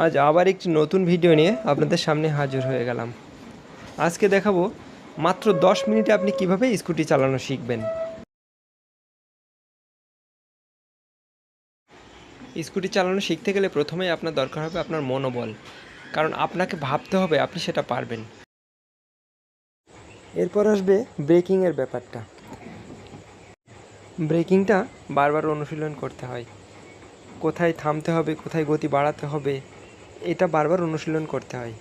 আজ আবার একটি নতুন ভিডিও নিয়ে আপনাদের সামনে হাজির হয়ে গেলাম। আজকে দেখাবো মাত্র দশ মিনিটে আপনি কীভাবে স্কুটি চালানো শিখবেন। স্কুটি চালানো শিখতে গেলে প্রথমেই আপনার দরকার হবে আপনার মনোবল, কারণ আপনাকে ভাবতে হবে আপনি সেটা পারবেন। এরপর আসবে ব্রেকিংয়ের ব্যাপারটা। ব্রেকিংটা বারবার অনুশীলন করতে হয়। কোথায় থামতে হবে, কোথায় গতি বাড়াতে হবে এটা বারবার অনুশীলন করতে হয়।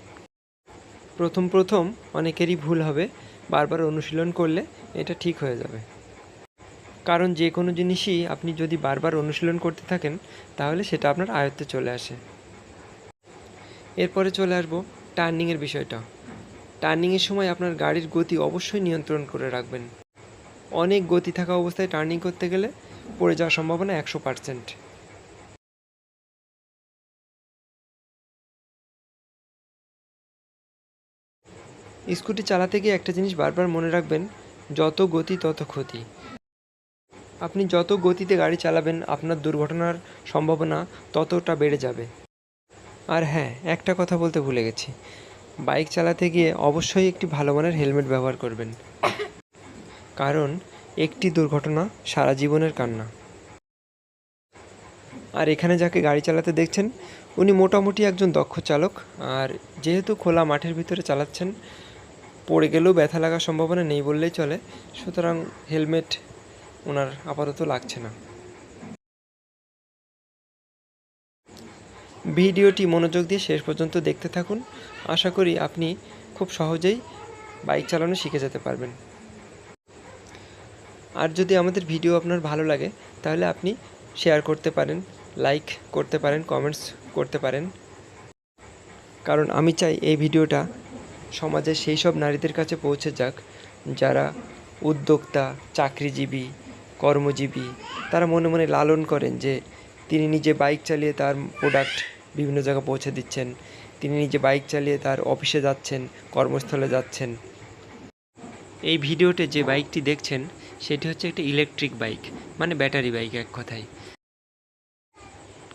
প্রথম প্রথম অনেকেরই ভুল হবে, বারবার অনুশীলন করলে এটা ঠিক হয়ে যাবে। কারণ যে কোনো জিনিসই আপনি যদি বারবার অনুশীলন করতে থাকেন, তাহলে সেটা আপনার আয়ত্তে চলে আসে। এরপরে চলে আসব টার্নিংয়ের বিষয়টা। টার্নিংয়ের সময় আপনার গাড়ির গতি অবশ্যই নিয়ন্ত্রণ করে রাখবেন। অনেক গতি থাকা অবস্থায় টার্নিং করতে গেলে পড়ে যাওয়ার সম্ভাবনা একশো পার্সেন্ট। স্কুটি চালাতে গিয়ে একটা জিনিস বারবার মনে রাখবেন, যত গতি তত ক্ষতি। আপনি যত গতিতে গাড়ি চালাবেন, আপনার দুর্ঘটনার সম্ভাবনা ততটা বেড়ে যাবে। আর হ্যাঁ একটা কথা বলতে ভুলে গেছি। বাইক চালাতে গিয়ে অবশ্যই একটি ভালো মানের হেলমেট ব্যবহার করবেন। কারণ, একটি দুর্ঘটনা সারা জীবনের কান্না। আর এখানে যাকে গাড়ি চালাতে দেখছেন, উনি মোটামুটি একজন দক্ষ চালক। আর যেহেতু খোলা মাঠের ভিতরে চালাচ্ছেন পড়ে গেলেও ব্যথা লাগার সম্ভাবনা নেই বললেই চলে। সুতরাং হেলমেট ওনার আপাতত লাগছে না। ভিডিওটি মনোযোগ দিয়ে শেষ পর্যন্ত দেখতে থাকুন। আশা করি আপনি খুব সহজেই বাইক চালানো শিখে যেতে পারবেন। আর যদি আমাদের ভিডিও আপনার ভালো লাগে, তাহলে আপনি শেয়ার করতে পারেন, লাইক করতে পারেন, কমেন্টস করতে পারেন। কারণ আমি চাই এই ভিডিওটা সমাজের সেই সব নারীদের কাছে পৌঁছে যাক, যারা উদ্যোক্তা, চাকরিজীবী, কর্মজীবী, তারা মনে মনে লালন করেন যে তিনি নিজে বাইক চালিয়ে তার প্রোডাক্ট বিভিন্ন জায়গায় পৌঁছে দিচ্ছেন, তিনি নিজে বাইক চালিয়ে তার অফিসে যাচ্ছেন, কর্মস্থলে যাচ্ছেন। এই ভিডিওতে যে বাইকটি দেখছেন, সেটি হচ্ছে একটি ইলেকট্রিক বাইক মানে ব্যাটারি বাইক এক কথায়।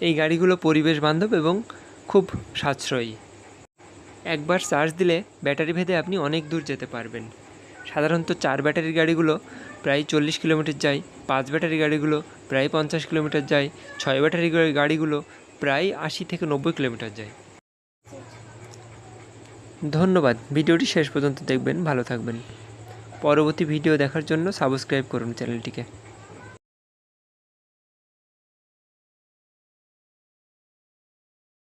এই গাড়িগুলো পরিবেশ বান্ধব এবং খুব সাশ্রয়ী। একবার চার্জ দিলে ব্যাটারি ভেদে আপনি অনেক দূর যেতে পারবেন। সাধারণত চার ব্যাটারির গাড়িগুলো প্রায় চল্লিশ কিলোমিটার যায়, পাঁচ ব্যাটারি গাড়িগুলো প্রায় পঞ্চাশ কিলোমিটার যায়, ছয় ব্যাটারি গাড়িগুলো প্রায় আশি থেকে নব্বই কিলোমিটার যায়। ধন্যবাদ, ভিডিওটি শেষ পর্যন্ত দেখবেন, ভালো থাকবেন। পরবর্তী ভিডিও দেখার জন্য সাবস্ক্রাইব করুন চ্যানেলটিকে।